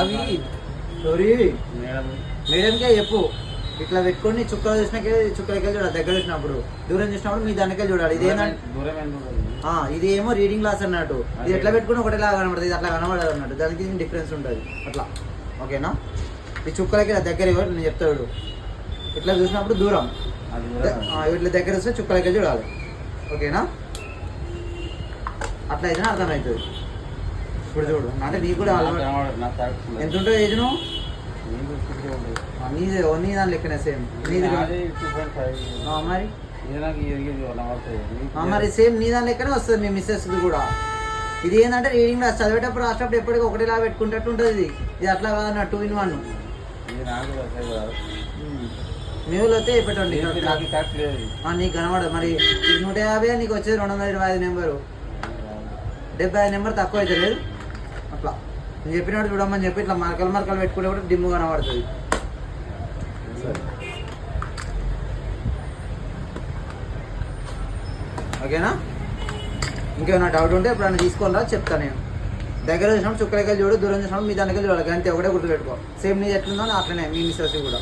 అవి. మేడంకే చెప్పు. ఇట్లా పెట్టుకొని చుక్కలు చూసినాకే చుక్కలకి చూడాలి దగ్గర చూసినప్పుడు. దూరం చూసినప్పుడు మీ దానికే చూడాలి. ఇది ఇది ఏమో రీడింగ్ క్లాస్ అన్నట్టు. ఇది ఎట్లా పెట్టుకుని ఒకటేలా కనబడుతుంది ఇది అట్లా కనబడదు అన్నట్టు. దానికి డిఫరెన్స్ ఉంటుంది. అట్లా. ఓకేనా? ఈ చుక్కలకి దగ్గర ఇవ్వడు నేను చెప్తాడు ఇట్లా చూసినప్పుడు దూరం. ఇట్లా దగ్గర వస్తే చుక్కలకి చూడాలి. ఓకేనా? అట్లా అయితే అర్థమవుతుంది ఇప్పుడు చూడు. అంటే నీకు కూడా అలవాటు-. ఎంత ఉంటుంది ఏజ్ నువ్వు? నీది నీ దాని లెక్కనే సేమ్. నీది నాది 2.5. ఆ, మరి? మరి సేమ్ నీ దాని లెక్కనే వస్తుంది మీ మిస్సెస్ కూడా. ఇది ఏంటంటే రీడింగ్ రాసి చదివేటప్పుడు రాసేటప్పుడు ఎప్పటికీ ఒకటిలా పెట్టుకుంటట్టు ఉంటుంది ఇది. ఇది అట్లా కాదన్న టూ ఇన్ వన్ ఇది నాకు అసలు రాదు. మీ ఊళ్ళో అయితే పెట్టండి నాకు కనబడదు. మరి నూట యాభై నీకు వచ్చేది రెండు వందల ఇరవై ఐదు నెంబరు. డెబ్బై ఐదు నెంబర్ తక్కువ అయితే లేదు. అట్లా. నేను చెప్పినట్టు చూడమని చెప్పి ఇట్లా మరకలు మరకలు పెట్టుకుంటే కూడా డిమ్ కనబడుతుంది. ఓకేనా? ఇంకేమైనా డౌట్ ఉంటే ఎప్పుడైనా తీసుకోవాలా? చెప్తాను నేను. దగ్గర చూసినప్పుడు చుక్కలకి చూడు దూరం చూసినప్పుడు మీ దానికి చూడాలి. అంతే ఒకటే గుర్తుపెట్టుకో. సేమ్ నీ ఎట్లుందో అట్లనే మీ మిస్సెస్ కూడా.